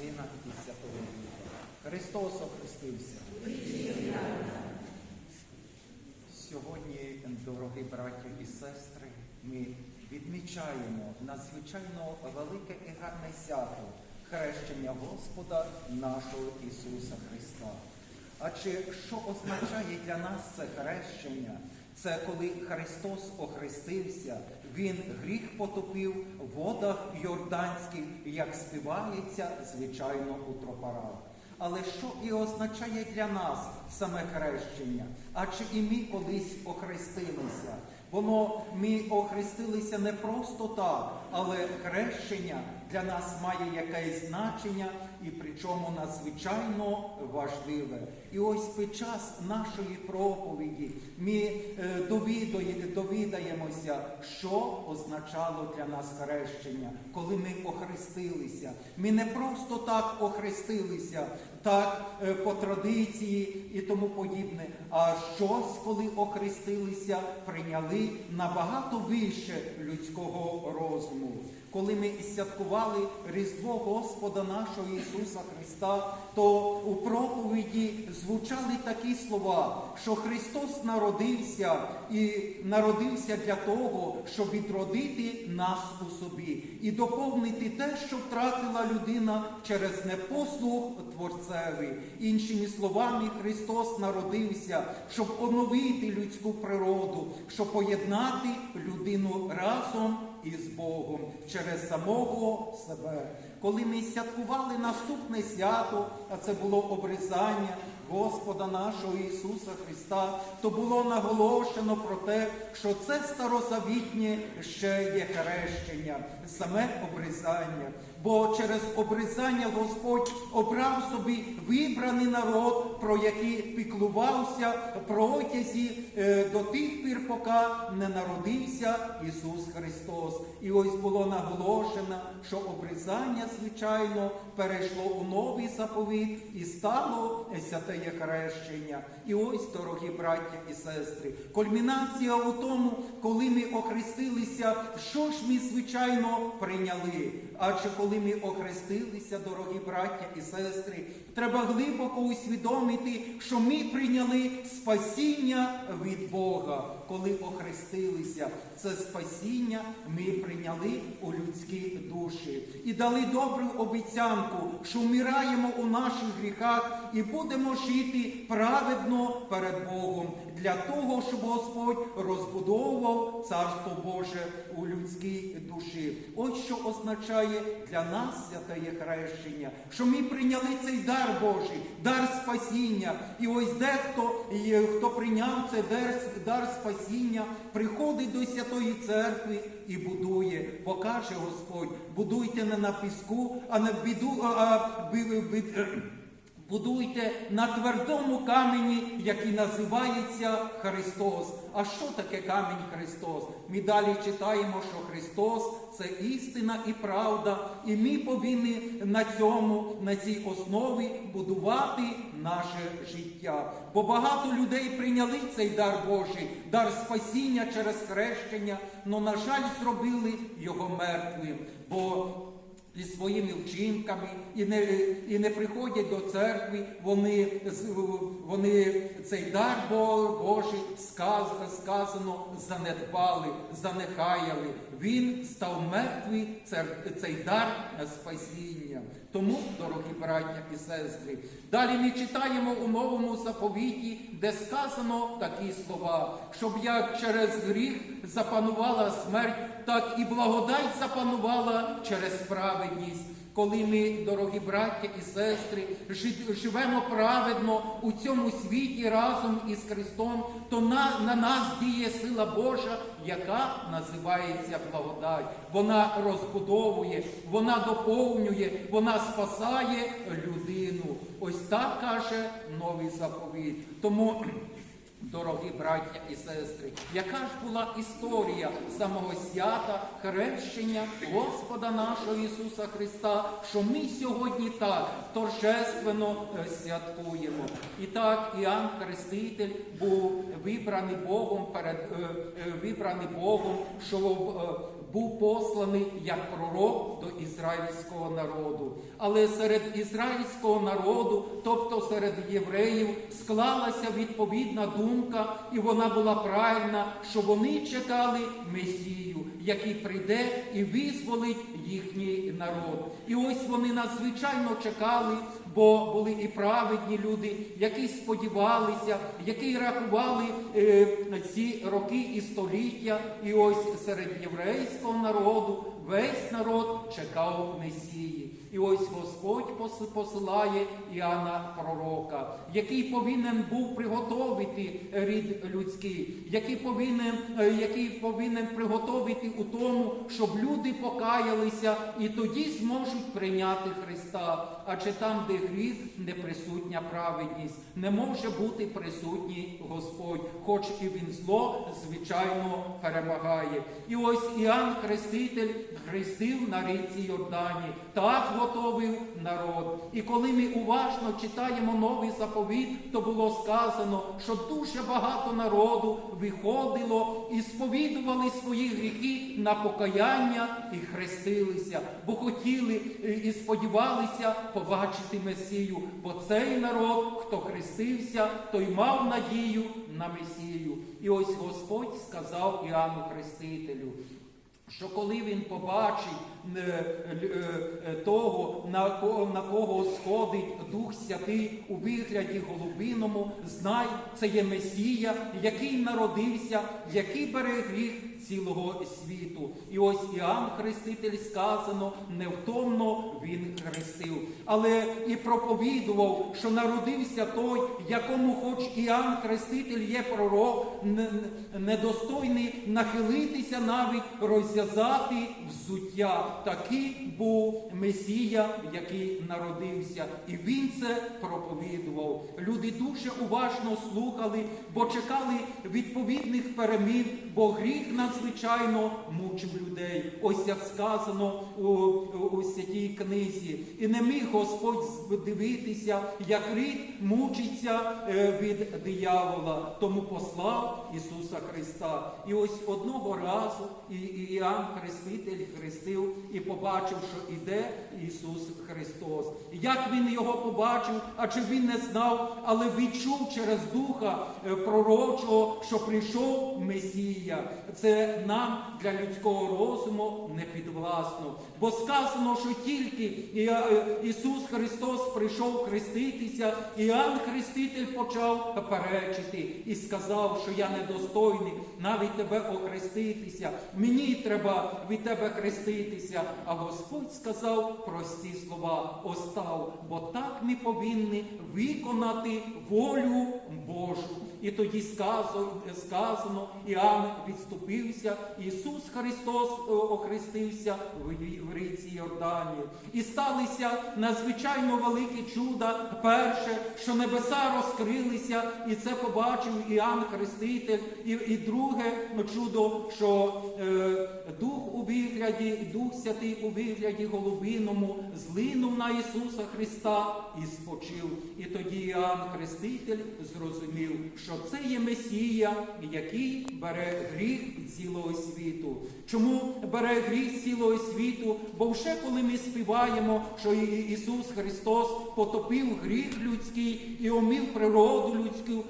Сина і Святого Духа. Христос охрестився. Сьогодні, дорогі браті і сестри, ми відмічаємо надзвичайно велике і гарне свято хрещення Господа нашого Ісуса Христа. А чи що означає для нас це хрещення? Це коли Христос охрестився, Він гріх потопив в водах Йорданських, як співається, звичайно, у тропарах. Але що і означає для нас саме хрещення? А чи і ми колись охрестилися? Воно ми охрестилися не просто так, але хрещення для нас має якесь значення і причому надзвичайно важливе. І ось під час нашої проповіді ми е, довідаємося, що означало для нас хрещення, коли ми охрестилися. Ми не просто так охрестилися, так е, по традиції і тому подібне, а щось, коли охрестилися, прийняли набагато вище людського розуму. Коли ми святкували Різдво Господа нашого Ісуса Христа, то у проповіді звучали такі слова, що Христос народився і народився для того, щоб відродити нас у собі і доповнити те, що втратила людина через непослух Творцеві. Іншими словами, Христос народився, щоб оновити людську природу, щоб поєднати людину разом із Богом через самого себе. Коли ми святкували наступне свято, а це було обрізання Господа нашого Ісуса Христа, то було наголошено про те, що це старозавітнє ще є хрещення, саме обрізання. Бо через обрізання Господь обрав собі вибраний народ, про який піклувався протязі е, до тих пір, поки не народився Ісус Христос. І ось було наголошено, що обрізання, звичайно, перейшло у новий заповіт і стало святеє хрещення. І ось, дорогі браття і сестри, кульмінація у тому, коли ми охрестилися, що ж ми, звичайно, прийняли. Адже коли ми охрестилися, дорогі браття і сестри, треба глибоко усвідомити, що ми прийняли спасіння від Бога. Коли охрестилися, це спасіння ми прийняли у людські душі і дали добру обіцянку, що вмираємо у наших гріхах і будемо жити праведно перед Богом для того, щоб Господь розбудовував Царство Боже у людській душі. Ось що означає для нас святеє хрещення, що ми прийняли цей дар Божий, дар спасіння. І ось дехто, хто прийняв цей дар, дар спасіння, приходить до Святої Церкви і будує. Бо каже Господь, будуйте не на піску, а на біду. А, бі- бі- Будуйте на твердому камені, який називається Христос. А що таке камінь Христос? Ми далі читаємо, що Христос це істина і правда, і ми повинні на цьому, на цій основі будувати наше життя. Бо багато людей прийняли цей дар Божий, дар спасіння через хрещення, але, на жаль, зробили його мертвим. Бо і своїми вчинками, і не, і не приходять до церкви, вони, вони цей дар Бо- Божий сказ- сказано занедбали, занехаяли. Він став мертвий, цей дар спасіння. Тому, дорогі браття і сестри, далі ми читаємо у новому заповіті, де сказано такі слова, щоб як через гріх запанувала смерть, так і благодать запанувала через праведність. Коли ми, дорогі браття і сестри, жи- живемо праведно у цьому світі разом із Христом, то на, на нас діє сила Божа, яка називається благодать. Вона розбудовує, вона доповнює, вона спасає людину. Ось так каже новий заповіт. Тому Дорогі браття і сестри, яка ж була історія самого свята, хрещення Господа нашого Ісуса Христа, що ми сьогодні так торжественно е, святкуємо. І так Іоанн Хреститель був вибраний Богом перед е, е, вибраний Богом, щоб був посланий як пророк до ізраїльського народу. Але серед ізраїльського народу, тобто серед євреїв, склалася відповідна думка, і вона була правильна, що вони чекали Месію, який прийде і визволить їхній народ. І ось вони надзвичайно чекали, бо були і праведні люди, які сподівалися, які рахували е, ці роки і століття. І ось серед єврейського народу весь народ чекав Месії. І ось Господь пос- посилає Іоанна Пророка, який повинен був приготовити рід людський, який повинен, е, який повинен приготовити у тому, щоб люди покаялися і тоді зможуть прийняти Христа. Адже там, де гріх, не присутня праведність, не може бути присутній Господь, хоч і він зло, звичайно, перемагає. І ось Іоанн Хреститель хрестив на річці Йордані, так готовив народ. І коли ми уважно читаємо новий заповіт, то було сказано, що дуже багато народу виходило і сповідували свої гріхи на покаяння і хрестилися, бо хотіли е, і сподівалися побачити Месію. Бо цей народ, хто хрестився, той мав надію на Месію. І ось Господь сказав Іоанну Хрестителю, що коли він побачить е, е, е, того, на кого, сходить Дух Святий у вигляді голубиному, знай, це є Месія, який народився, який бере гріх цілого світу. І ось Іоанн Хреститель сказано, невтомно він хрестив, але і проповідував, що народився той, якому, хоч Іоанн Хреститель є пророк, недостойний нахилитися навіть розв'язати взуття. Такий був Месія, який народився, і він це проповідував. Люди дуже уважно слухали, бо чекали відповідних перемін, бо гріх надзвичайно мучив людей. Ось як сказано у, у святій книзі. І не міг Господь дивитися, як рід мучиться е, від диявола, тому послав Ісуса Христа. І ось одного разу Іоанн Хреститель хрестив і побачив, що іде Ісус Христос. Як він його побачив, адже він не знав, але відчув через духа е, пророчого, що прийшов Месія. Це нам для людського розуму не підвласно. Бо сказано, що тільки е, Ісус Христос прийшов хреститися, Іоанн Хреститель почав перечити і сказав, що я недостойний навіть тебе охреститися. Мені треба від тебе хреститися. А Господь сказав прості слова: остав, бо так ми повинні виконати волю Божу. І тоді сказано, Іоанн відступився, Ісус Христос охрестився в, ріці Йордані. І сталися надзвичайно великі чуда. Перше, що небеса розкрилися, і це побачив Іоанн Хреститель. І, і друге чудо, що е, Дух у вигляді, Дух Святий у вигляді голубиному злинув на Ісуса Христа і спочив. І тоді Іоанн Хреститель зрозумів, що це є Месія, який бере гріх цілого світу. Чому бере гріх цілого світу? Бо вже коли ми співаємо, що Ісус Христос потопив гріх людський і омив природу людську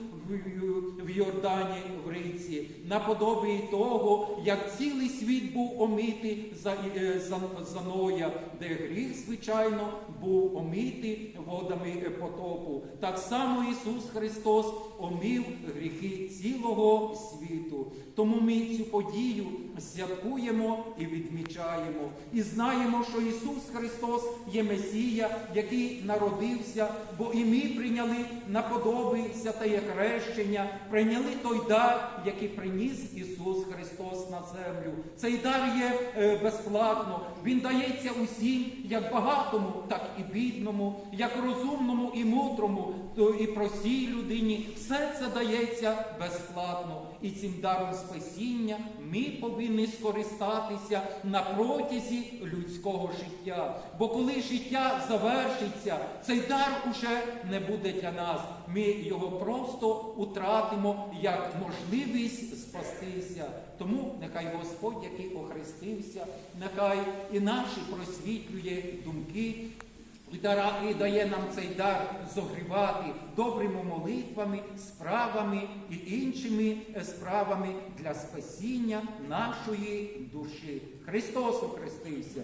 в- Йордані в Риці, наподобі того, як цілий світ був омитий за, е, за, за Ноя, де гріх, звичайно, був омитий водами е, потопу. Так само Ісус Христос омив гріхи цілого світу. Тому ми цю подію святкуємо і відмічаємо. І знаємо, що Ісус Христос є Месія, який народився, бо і ми прийняли наподоби святеє хрещення, прийняли той дар, який приніс Ісус Христос на землю. Цей дар є е, безплатно. Він дається усім, як багатому, так і бідному, як розумному і мудрому, то і простій людині. Все це дається безплатно. І цим даром спасіння ми повинні скористатися на протязі людського життя. Бо коли життя завершиться, цей дар уже не буде для нас. Ми його просто утратимо як можливість спастися. Тому нехай Господь, який охрестився, нехай і наші просвітлює думки. І дає нам цей дар зогрівати добрими молитвами, справами і іншими е, справами для спасіння нашої душі. Христос охрестився.